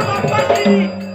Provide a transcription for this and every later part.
Thank you.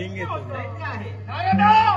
दादांचं सैन्य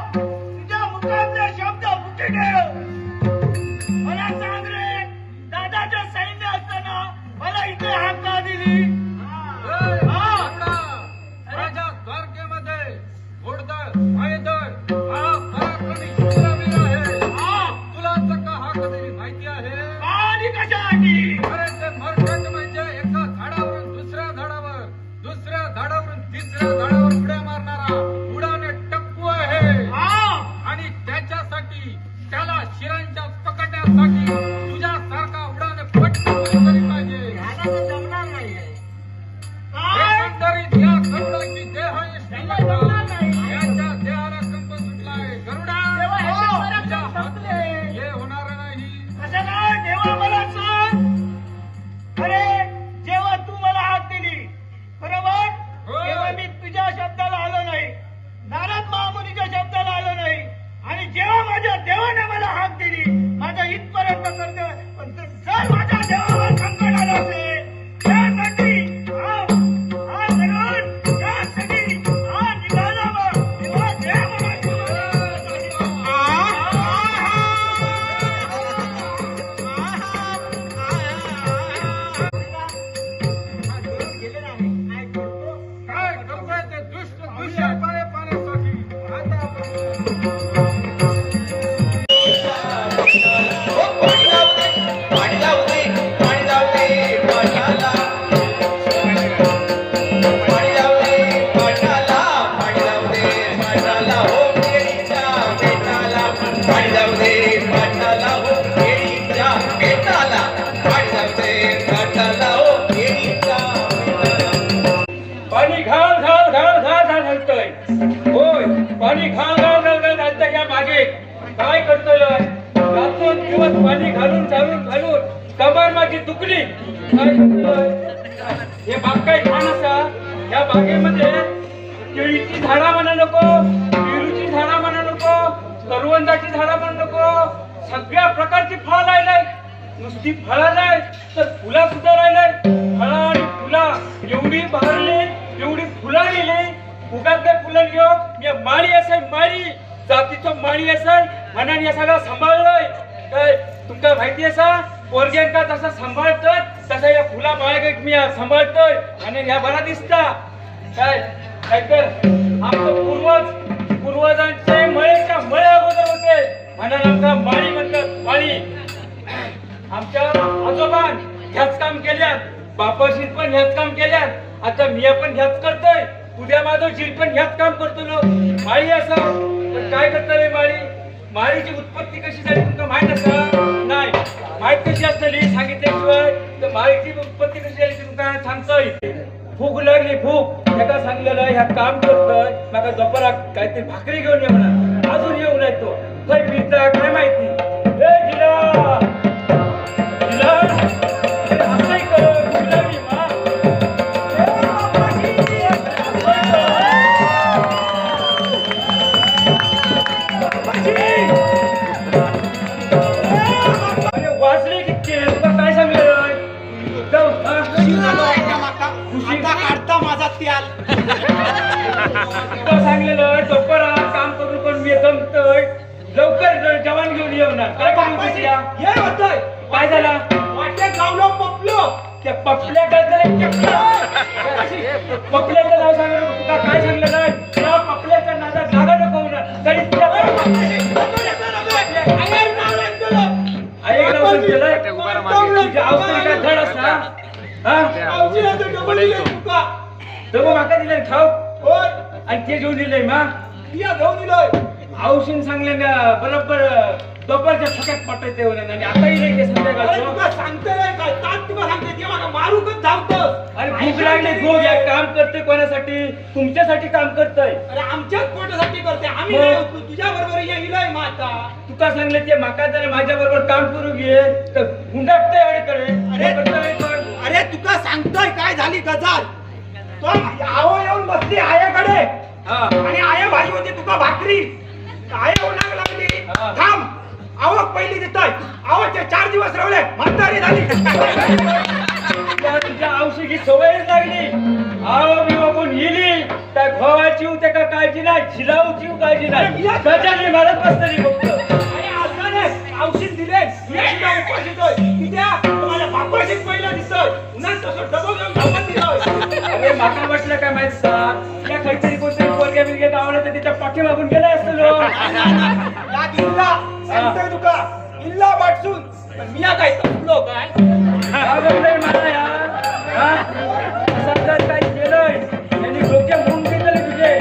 मारी जातीचो माळी जातीचं म्हणान या सगळं सांभाळलंय. काय तुमका माहिती असा? पोरग्यांका जसा सांभाळतोय तसा या फुला माळ्या मी सांभाळतोय. आणि ह्या बरा दिसता. काय? काय तर आमचं पूर्वज पूर्वजांचे मळेच्या मळे अगोदर होते? म्हणून आमका माळी म्हणतात माळी. आमच्या आजोबान ह्याच काम केल्यात. बापाशी पण ह्याच काम केल्यात. आता मी पण ह्याच करतोय. उद्या माझं जील पण ह्याच काम करतो लो माळी असं. पण काय करता रे माळी? माळीची उत्पत्ती कशी झाली तुमका माहीत असा नाही. माहीत कशी असतली सांगितल्याशिवाय. तर माळीची उत्पत्ती कशी झाली तुमका तुमका सांगतोय. भूक लागली भूक एका सांगलेलं ह्या काम करतोय. माका दुपारा काहीतरी भाकरी घेऊन ये म्हणा. अजून येऊ नाही तो. खय पिता काय माहिती. मग माका दिले खाऊ आणि ते घेऊन दिले मा. औषध सांगले ना बरोबर दुपारच्या ठोक्यात पटायचे होणे आणि आता येईल ते संध्याकाळचं अरे भूक लागली भूक या काम करते कोणासाठी? तुमच्यासाठी काम करतोय. आमच्याच पोटासाठी करते. आम्ही मग? नाही होतो. तुझ्या बरोबर येईलय माता. तुका सांगले ते माका जर माझ्या बरोबर काम करू घे तर हुंडाटते अडकडे. अरे, अरे तुका सांगतोय काय झाली गजाल? तो आहो येऊन बसली आयाकडे. आणि आया भाजी होती तुका भाकरी. आया लागली. थांब. आवक पहिली देतोय चार दिवस रवले म्हातारी झाली. तुला तुझ्या औषधी सवयच लागली. आव मी बघून येली त्या घोवाची त्याका काळजी नाही झिलावची काळजी नाही. गजाने मारत बसतली मिया काय तपलो काय मला यार हा? जर काही केलंय. त्यांनी डोक्या म्हणून घेतले तुझे.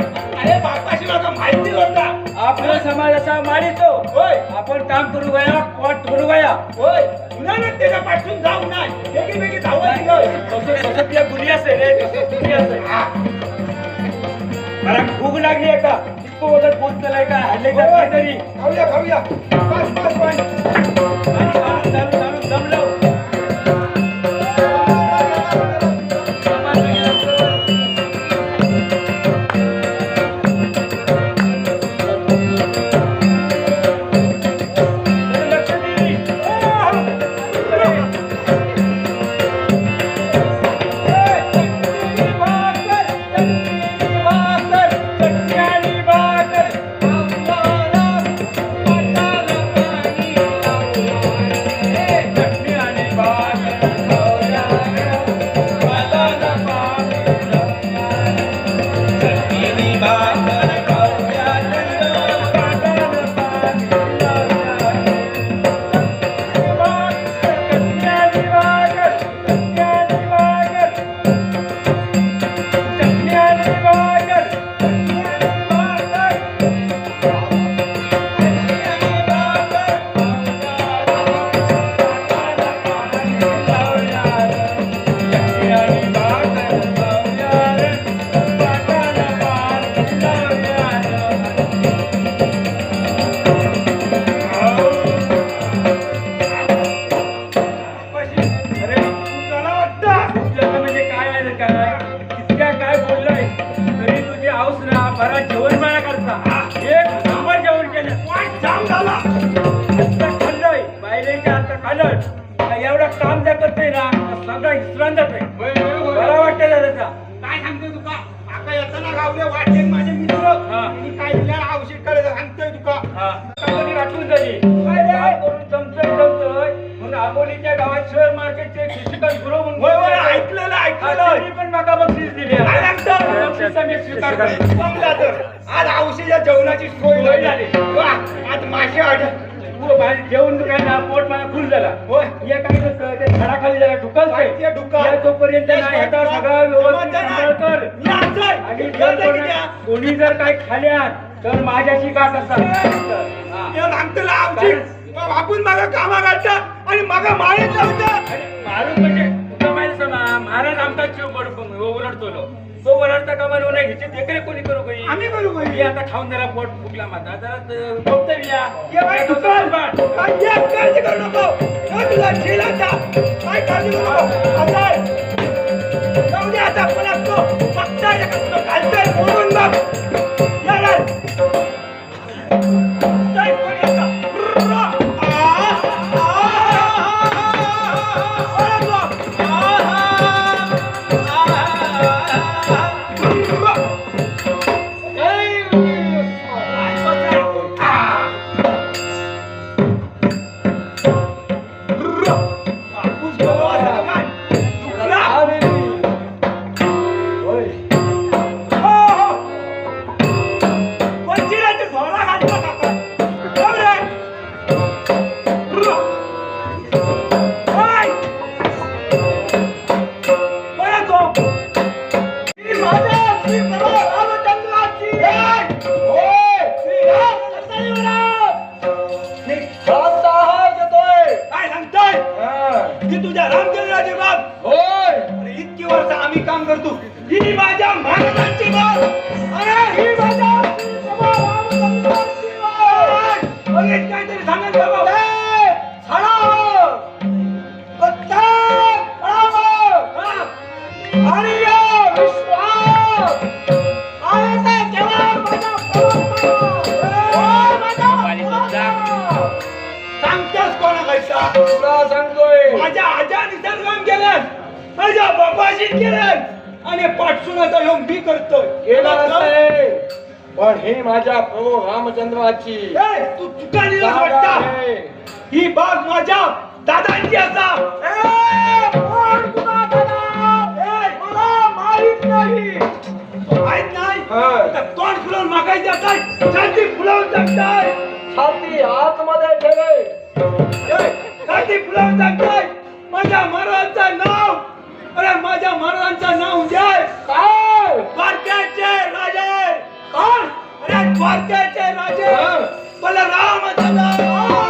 अरे बापाशी मला माहिती होता. आपला समाज असा मारितो होय. आपण काम करू गया पोट करू गया. होय. उन्हाळ्यात त्याच्या पाठून जाऊ नाही. वेगळी वेगळी धावत तसं तसं तुझ्या गुन्हे असेल रे तसं गुन्हे असेल. मला भूक लागली आहे का इतकं वगैरे पोचलेलं का? हल्ले का काहीतरी खाऊया खाऊया. बस बस बस आंबोलीच्या गावात शहर मार्केटचे फिजिकल गुरु म्हणून होय होय ऐकलेलं हा, पण माका बक्षीस दिली काय आहे. सांगतो? बक्षिसं मी स्वीकारतोय. समजा तर आज औषधाच्या जेवणाची सोय झाली. वा, आज मासे तू बाहेर जेवण काय ना पोट मला फुल झाला होय. या काय ते झाडाखाली जरा ढुकलतंय. काय ते ढुकल? या तोपर्यंत ना ह्याचा सगळा व्यवस्थित सांभाळ कर मी आणतोय. आणि जर कोणी- जर काही खाल्या तर माझ्याशी का करतात हे सांगतो औषध. मग आपण मागा कामा घालता आणि मागा माळे लावता. मारून म्हणजे तुला माहिती समा महाराज आमचा जीव. तो ओरडता का मला नाही घ्यायचे देखरे कोणी करू काही आम्ही करू काही. मी आता खाऊन जरा पोट फुगला माझा जरा या. बाई दुकान. काय काळजी करू नको. हो तुला झील आता. काय काळजी करू नको. आता जाऊ दे आता पण असतो एका तुला घालतोय मोडून बघ. टाकताय छाती आतमध्ये ठेवे. ए, छाती फुलवून टाकताय माझ्या महाराजांचं नाव. अरे माझ्या महाराजांचं नाव जय काय? द्वारकेचे राजे. कोण अरे द्वारकेचे राजे. बलराम ए,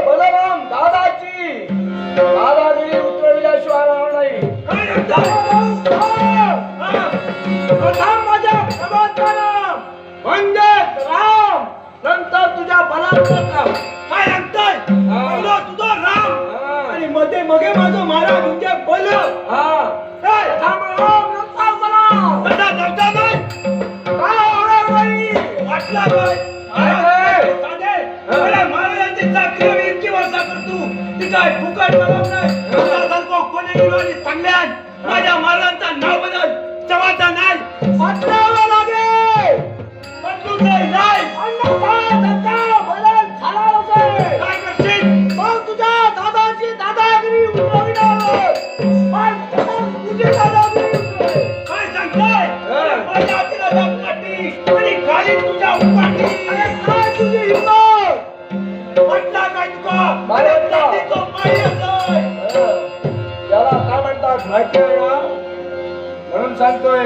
बलराम दादाची उतरविल्याशिवाय राहणार नाही. राम! नंतर तुझ्या काय तुझं राम. आणि मध्ये मगे माझं महाराज काय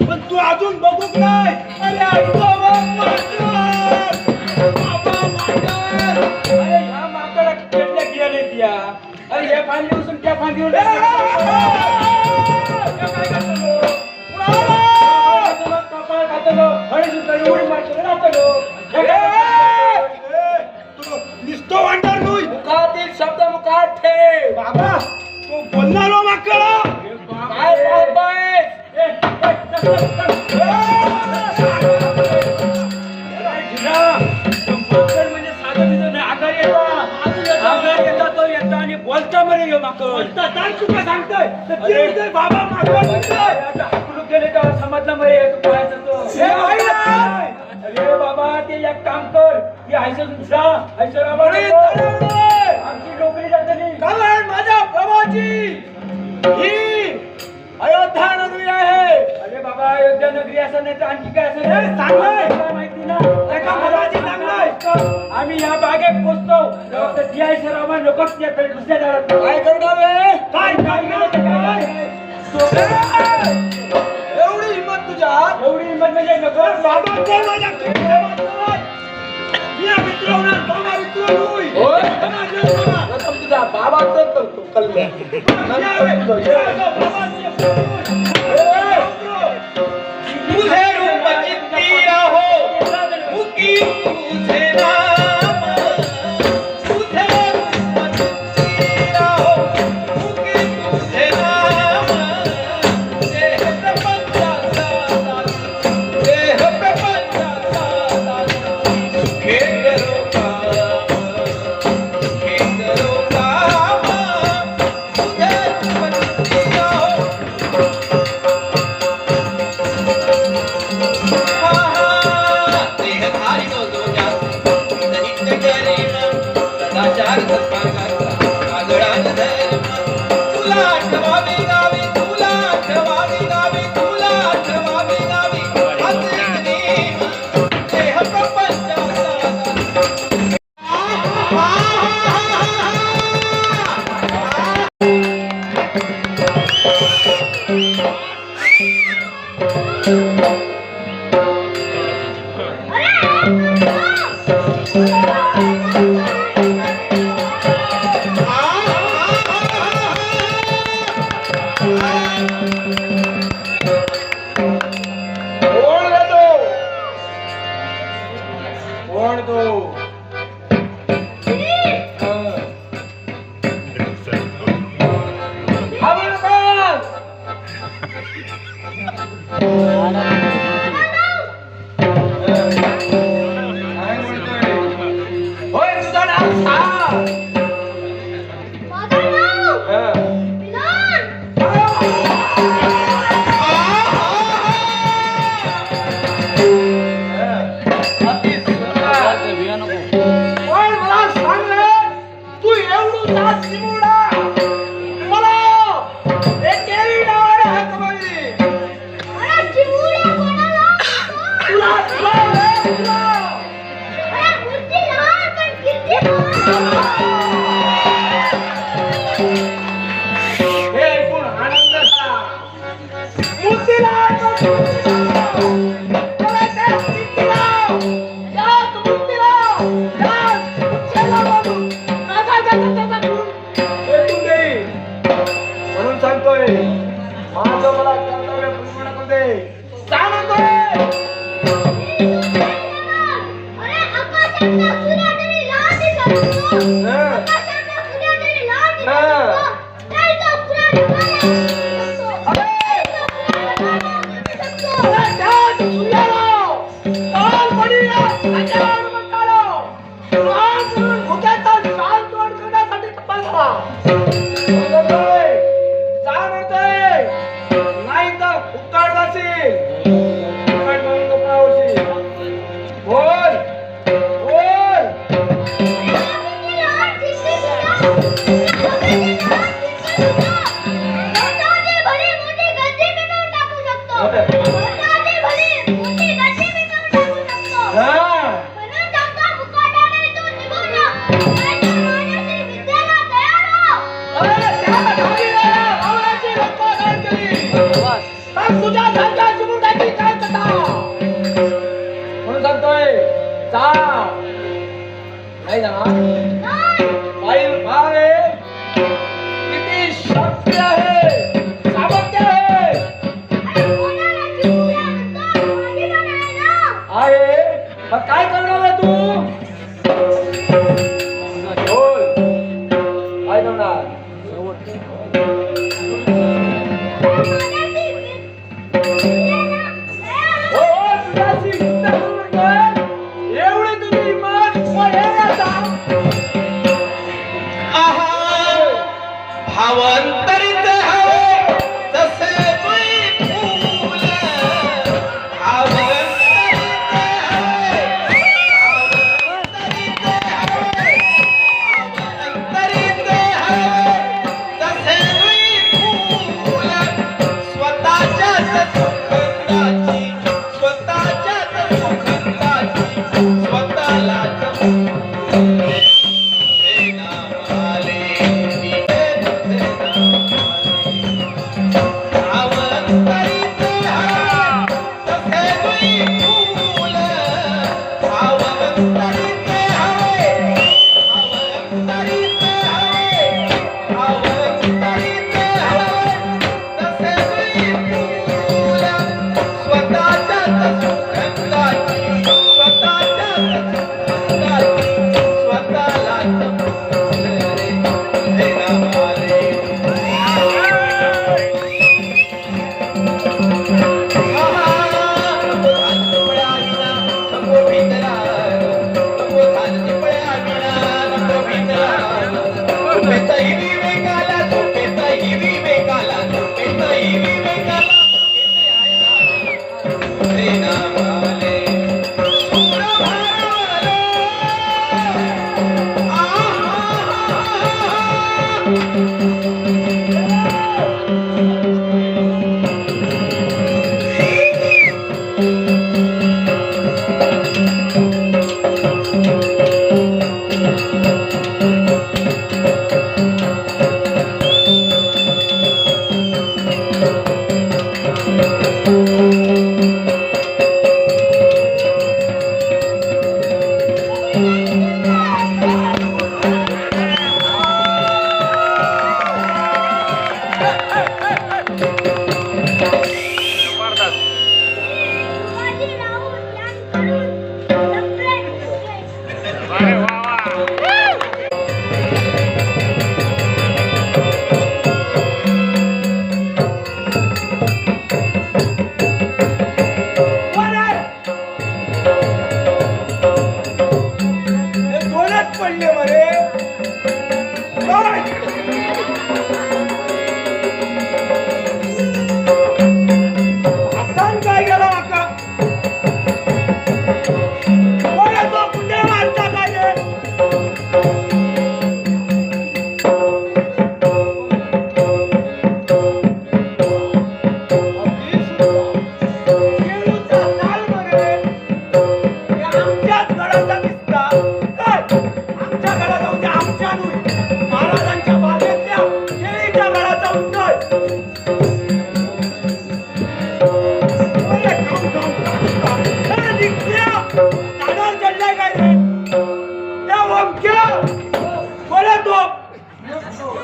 पण तू अजून बघू नाही अरे बाबा अरे ह्या माकडात केल्या गेले त्या अरे या फांदीपासून त्या फांदीवर आम्ही या बागेत पोचतो. जी आय दुसऱ्या काय एवढी हिंमत तुझ्या एवढी हिंमत म्हणजे नगर बाबा ते माझ्या तुझा करतो कल्याण বুঝে না Obrigado! Thank you. आहे मग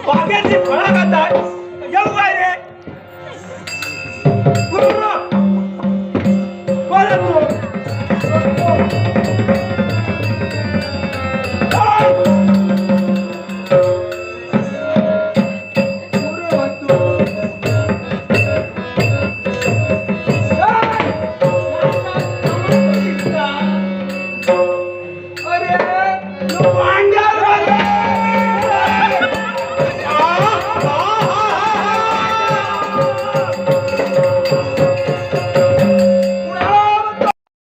Forget it, forget that.